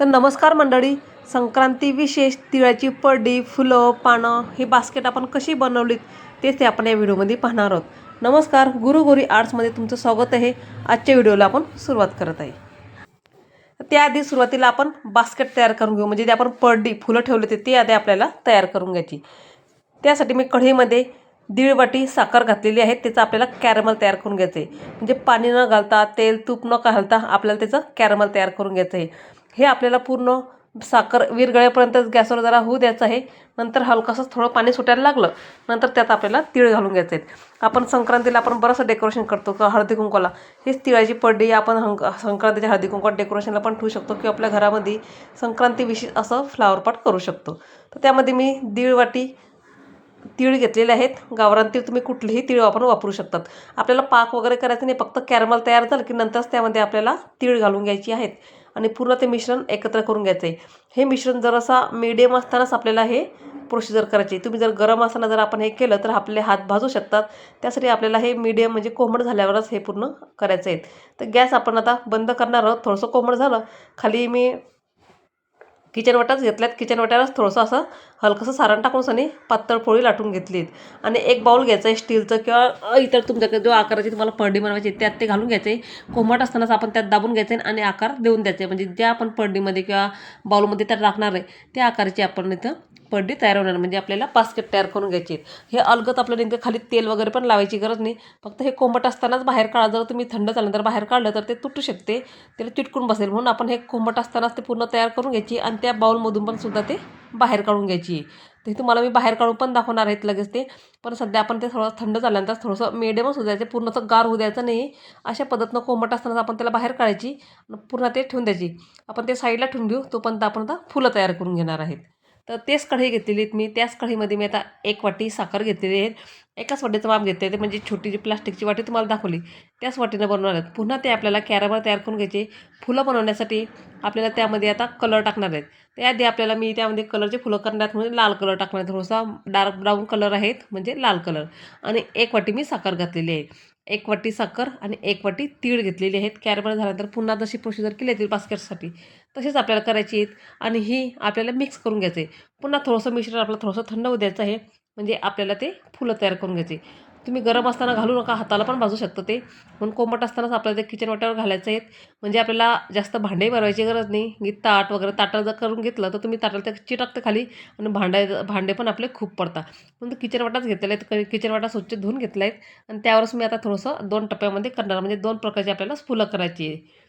तर नमस्कार मंडळी संक्रांती विशेष तिळाची पडडी फुलं पानं ही बास्केट आपण कशी बनवलीत तेच ते आपण या व्हिडिओमध्ये पाहणार आहोत. नमस्कार गुरुगोरी आर्ट्समध्ये तुमचं स्वागत आहे. आजच्या व्हिडिओला आपण सुरुवात करत आहे. त्याआधी सुरुवातीला आपण बास्केट तयार करून घेऊ. म्हणजे जे आपण पडडी फुलं ठेवले होते ते आधी आपल्याला तयार करून घ्यायची. त्यासाठी मी कढईमध्ये दीड वाटी साखर घातलेली आहे. त्याचं आपल्याला कॅरमल तयार करून घ्यायचं आहे म्हणजे पाणी न घालता तेल तूप न घालता आपल्याला त्याचं कॅरमल तयार करून घ्यायचं आहे हे आपल्याला पूर्ण साखर विरगळेपर्यंत गॅसवर जरा होऊ द्यायचं आहे. नंतर हलकंसं थोडं पाणी सुटायला लागलं. नंतर त्यात आपल्याला तिळ घालून घ्यायचे आहेत आपण संक्रांतीला आपण बरंचसं डेकोरेशन करतो किंवा हळदी कुंकवाला. हेच तिळाची पडडी आपण हंक संक्रांतीच्या हळदी कुंकवात डेकोरेशनला पण ठेवू शकतो किंवा आपल्या घरामध्ये संक्रांती विशेष असं फ्लावर पॉट करू शकतो. तर त्यामध्ये मी दीड वाटी तीळ घेतलेले आहेत. गावरान तीळ तुम्ही कुठलेही तीळ वापरून वापरू शकतात. आपल्याला पाक वगैरे करायचं नाही. फक्त कॅरमल तयार झालं की नंतरच त्यामध्ये आपल्याला तीळ घालून घ्यायची आहेत. आणि पूर्ण ते मिश्रण एकत्र करून घ्यायचं. आहे हे मिश्रण जरासा मीडियम असतानाच आपल्याला हे प्रोसिजर करायची. आहे. तुम्ही जर गरम असताना जर आपण हे केलं तर आपले हात भाजू शकतात. त्यासाठी आपल्याला हे मीडियम म्हणजे कोमट झाल्यावरच हे पूर्ण करायचं आहे तर गॅस आपण आता बंद करणार आहोत. थोडंसं कोमट झालं खाली मी किचन वाटाच घेतल्यात. किचन वाट्यालाच थोडंसं असं हलकंसं सारण टाकून सनी पातळ पोळी लाटून घेतलीत. आणि एक बाऊल घ्यायचं आहे स्टीलचं किंवा इतर तुमच्याकडे जो आकाराची तुम्हाला पडडी बनवायची आहे, त्यात ते घालून घ्यायचे कोमट असतानाच आपण त्यात दाबून घ्यायचे आणि आकार देऊन द्यायचे म्हणजे ज्या आपण पडडीमध्ये किंवा बाऊलमध्ये त्यात राखणार आहे त्या आकाराची आपण इथं पडडी तयार होणार म्हणजे आपल्याला बास्केट तयार करून घ्यायची आहेत. हे अलगत आपल्याला नेमकं खाली तेल वगैरे पण लावायची गरज नाही. फक्त हे कोंबट असतानाच बाहेर काढा जर तुम्ही थंड झाल्यानंतर बाहेर काढलं तर ते तुटू शकते त्याला चिटकून बसेल. म्हणून आपण हे कोंबट असतानाच ते पूर्ण तयार करून घ्यायची आणि त्या बाऊलमधून पण सुद्धा ते बाहेर काढून घ्यायची. ते तुम्हाला मी बाहेर काढून पण दाखवणार आहेत लगेच ते. पण सध्या आपण ते थोडं थंड झाल्यानंतर थोडंसं मिडियमच होऊ द्यायचं पूर्ण असं गार होऊ द्यायचं नाही. अशा पद्धतीनं कोंबट असतानाच आपण त्याला बाहेर काढायची पूर्ण ते ठेवून द्यायची. आपण ते साईडला ठेवून घेऊ तोपर्यंत आपण आता फुलं तयार करून घेणार आहेत. तर तेच कढई घेतलेली आहेत मी. त्याच कढईमध्ये मी आता एक वाटी साखर घेतलेली आहे. एकाच वाटीचं माप घेतले ते म्हणजे छोटी जी प्लास्टिकची वाटी तुम्हाला दाखवली. त्याच वाटीनं बनवणार आहेत. पुन्हा ते आपल्याला कॅरमल तयार करून घ्यायचे. फुलं बनवण्यासाठी आपल्याला त्यामध्ये आता कलर टाकणार आहेत. त्याआधी आपल्याला मी त्यामध्ये कलरचे फुलं करण्यात म्हणजे लाल कलर टाकणार थोडासा डार्क ब्राऊन कलर आहेत म्हणजे लाल कलर आणि एक वाटी मी साखर घातलेली आहे. एक वाटी साखर आणि एक वाटी तीळ घेतलेली आहेत. कॅरमेल झाल्यानंतर पुन्हा जशी प्रोसिजर केली आहे बास्केटसाठी तशीच आपल्याला करायची आहेत. आणि ही आपल्याला मिक्स करून घ्यायचं आहे पुन्हा थोडंसं मिश्रण आपलं थोडंसं थंड होऊ द्यायचं आहे. म्हणजे आपल्याला ते फुलं तयार करून घ्यायचे. तुम्ही गरम असताना घालू नका हाताला पण भाजू शकतं ते. म्हणून कोंबट असतानाच आपल्याला ते किचन वाट्यावर घालायचं आहेत म्हणजे आपल्याला जास्त भांडे भरवायची गरज नाही. की ताट वगैरे ताटाला जर करून घेतलं तर तुम्ही ताटाला ते चिटकतं खाली आणि भांडे भांडे पण आपले खूप पडतात. म्हणून किचन वाटाच घेतलेले आहेत किचन वाटा स्वच्छ धुवून घेतला आहेत आणि त्यावरच मी आता थोडंसं दोन टप्प्यामध्ये करणार म्हणजे दोन प्रकारची आपल्याला फुलं करायची आहे.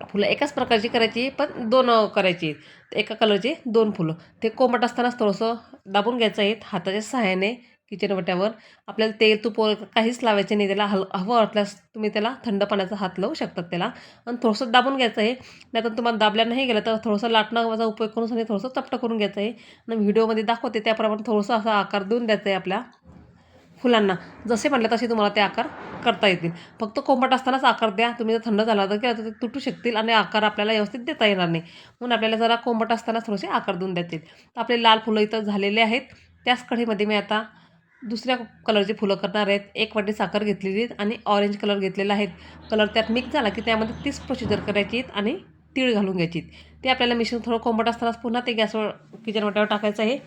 फुलं एकाच प्रकारची करायची पण दोन करायची एका कलरचे दोन फुलं. ते कोमट असतानाच थोडंसं दाबून घ्यायचं आहेत हाताच्या सहाय्याने किचन वट्यावर आपल्याला तेल तूप काहीच लावायचे नाही. त्याला हल हवं असल्यास तुम्ही त्याला थंड पाण्याचा हात लावू शकतात त्याला. आणि थोडंसं दाबून घ्यायचं आहे. नाहीतर तुम्हाला दाबल्या नाही गेलं तर थोडंसं लाटणाचा उपयोग करून आणि थोडंसं चपटं करून घ्यायचं आहे. आणि व्हिडिओमध्ये दाखवते त्याप्रमाणे थोडंसं असा आकार देऊन द्यायचा आहे आपल्या फुलांना. जसे म्हटलं तसे तुम्हाला ते आकार करता येतील. फक्त कोंबट असतानाच आकार द्या. तुम्ही जर थंड झाला तर केलं तर ते तुटू शकतील आणि आकार आपल्याला व्यवस्थित देता येणार नाही. म्हणून आपल्याला जरा कोंबट असताना थोडेसे आकार देऊन द्यायचे तर आपले लाल फुलं इथं झालेले आहेत. त्याच कढीमध्ये मी आता दुसऱ्या कलरची फुलं करणार आहेत. एक वाटी साखर घेतलेली आहेत आणि ऑरेंज कलर घेतलेला आहे. कलर त्यात मिक्स झाला की त्यामध्ये तीच प्रोसिजर करायची आणि तीळ घालून घ्यायची ते आपल्याला मिश्रण थोडं कोंबट असतानाच पुन्हा ते गॅसवर किचन वाट्यावर टाकायचं आहे.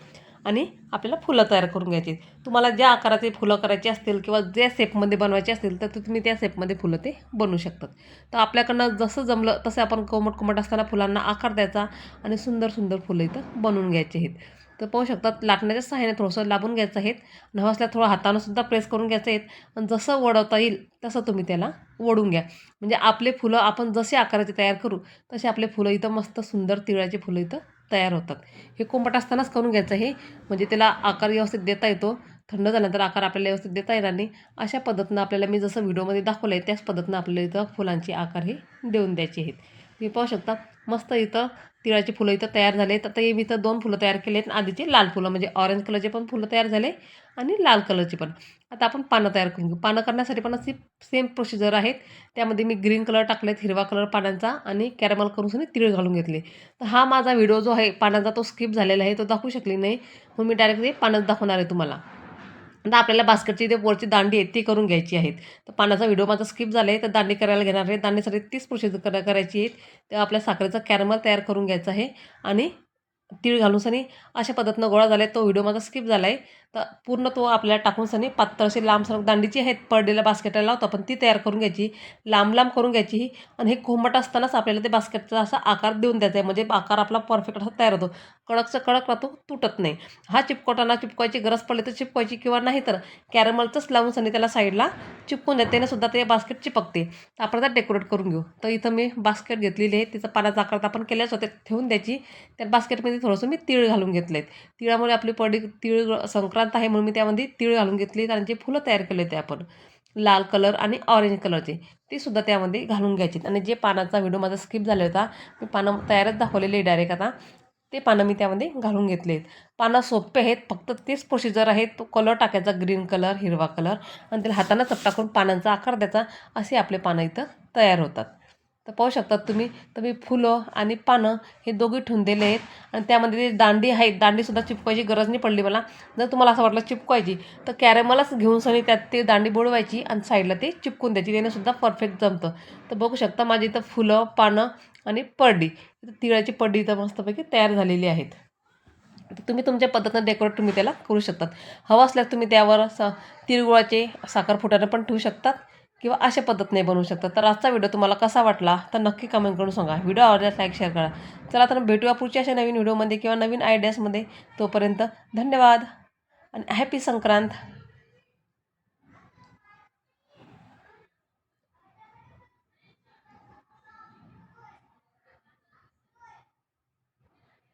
आणि आपल्याला फुलं तयार करून घ्यायची. तुम्हाला ज्या आकाराचे फुलं करायची असतील किंवा ज्या शेपमध्ये बनवायचे असतील तर तुम्ही त्या शेपमध्ये फुलं ते बनवू शकतात. तर आपल्याकडनं जसं जमलं तसं आपण कोमट कोमट असताना फुलांना आकार द्यायचा आणि सुंदर सुंदर फुलं इथं बनवून घ्यायचे आहेत. तर पाहू शकतात लाटण्याच्या सहाय्याने थोडंसं लाभून घ्यायचं आहेत. नवं थोडं हातानं सुद्धा प्रेस करून घ्यायचं आहेत. आणि जसं वडवता येईल तसं तुम्ही त्याला वडून घ्या. म्हणजे आपले फुलं आपण जसे आकाराचे तयार करू तसे आपले फुलं इथं मस्त सुंदर तिळाची फुलं इथं तयार होतात. हे कोंबट असतानाच करून घ्यायचं हे. म्हणजे त्याला आकार व्यवस्थित देता येतो. थंड झाल्यानंतर आकार आपल्याला व्यवस्थित देता येणार नाही. अशा पद्धतीनं आपल्याला मी जसं व्हिडिओमध्ये दाखवलं आहे त्याच पद्धतीनं आपल्याला इथं फुलांचे आकार हे देऊन द्यायचे आहेत. तुम्ही पाहू शकता मस्त इथं तिळाची फुलं इथं तयार झाले. तर ते मी इथं दोन फुलं तयार केले आहेत. आधीचे लाल फुलं म्हणजे ऑरेंज कलरचे पण फुलं तयार झाले. आणि लाल कलरची पण. आता आपण पानं तयार करून घेऊ. पानं करण्यासाठी पण अशी सेम प्रोसिजर आहेत. त्यामध्ये मी ग्रीन कलर टाकलेत हिरवा कलर पानांचा आणि कॅरमल करून सुद्धा तीळ घालून घेतले. तर हा माझा व्हिडिओ जो आहे पानांचा तो स्किप झालेला आहे. तो दाखवू शकली नाही. म्हणून मी डायरेक्ट ते पानच दाखवणार आहे तुम्हाला. आता आपल्याला बास्केटची ते वरची दांडी आहे ती करून घ्यायची आहेत. तर पानाचा व्हिडिओ माझा स्किप झाला आहे तर दांडी करायला घेणार आहे. दांडीसाठी तीच प्रोसेस कर करायची आहेत. तर आपल्या साखरेचा कॅरमल तयार करून घ्यायचा आहे. आणि तीळ घालूनसनी अशा पद्धतीनं गोळा झाला आहे तो व्हिडिओ माझा स्किप झाला आहे तर पूर्ण तो आपल्याला टाकून सनी पातळ अशी लांब सरक दांडीची आहेत पडलेल्या बास्केटला लावतो. आपण ती तयार करून घ्यायची लांब लांब करून घ्यायची ही. आणि हे कोंबट असतानाच आपल्याला ते बास्केटचा असा आकार देऊन द्यायचा आहे. म्हणजे आकार आपला परफेक्ट असा तयार होतो. कडकचा कडक राहतो तुटत नाही. हा चिपकोटाना चिपकायची गरज पडली तर चिपकायची किंवा नाही तर कॅरमलचंच लावून सनी त्याला साईडला चिपकून द्या त्याने सुद्धा ते बास्केट चिपकते. तर आपण त्यात डेकोरेट करून घेऊ. तर इथं मी बास्केट घेतलेली आहे. तिचा पाण्याचा आकार तर आपण केल्याच होते ठेवून द्यायची. त्या बास्केटमध्ये थोडंसं मी तीळ घालून घेतले आहेत तिळामुळे आपली पडी तीळ संक्रांत आहे म्हणून मी त्यामध्ये तीळ घालून घेतली. आणि जे फुलं तयार केले होते आपण लाल कलर आणि ऑरेंज कलरचे ते सुद्धा त्यामध्ये घालून घ्यायचे. आणि जे पानाचा व्हिडिओ माझा स्किप झाला होता मी पानं तयारच दाखवलेले आहे डायरेक्ट आता. ते पानं मी त्यामध्ये घालून घेतले आहेत पानं सोपे आहेत फक्त तेच प्रोसिजर आहे. तो कलर टाकायचा ग्रीन कलर हिरवा कलर आणि त्याला हातानं चपटा करून पानांचा आकार द्यायचा असे आपले पानं इथं तयार होतात. तर पाहू शकतात तुम्ही. तर मी फुलं आणि पानं हे दोघे ठेवून दिले आहेत. आणि त्यामध्ये ते दांडी आहेत दांडीसुद्धा चिपकायची गरज नाही पडली मला. जर तुम्हाला असं वाटलं चिपकायची तर कॅरेमलाच घेऊन सनी त्यात ते दांडी बुडवायची आणि साईडला ते चिपकून द्यायची. त्यानेसुद्धा परफेक्ट जमतं. तर बघू शकता माझी इथं फुलं पानं आणि पडडी. तिळाची पडडी इथं मस्तपैकी तयार झालेली आहेत. तर तुम्ही तुमच्या पद्धतीनं डेकोरेट तुम्ही त्याला करू शकतात. हवं असल्यास तुम्ही त्यावर स तिळगुळाचे साखरफुटानं पण ठेवू शकतात. किंवा अशा पद्धतीने बनवू शकतात तर आजचा व्हिडिओ तुम्हाला कसा वाटला तर नक्की कमेंट करून सांगा. व्हिडिओ आवडल्यास लाईक शेअर करा. चला तर भेटूया पुढच्या अशा नवीन व्हिडिओमध्ये किंवा नवीन आयडियाजमध्ये तोपर्यंत धन्यवाद आणि हॅपी संक्रांत.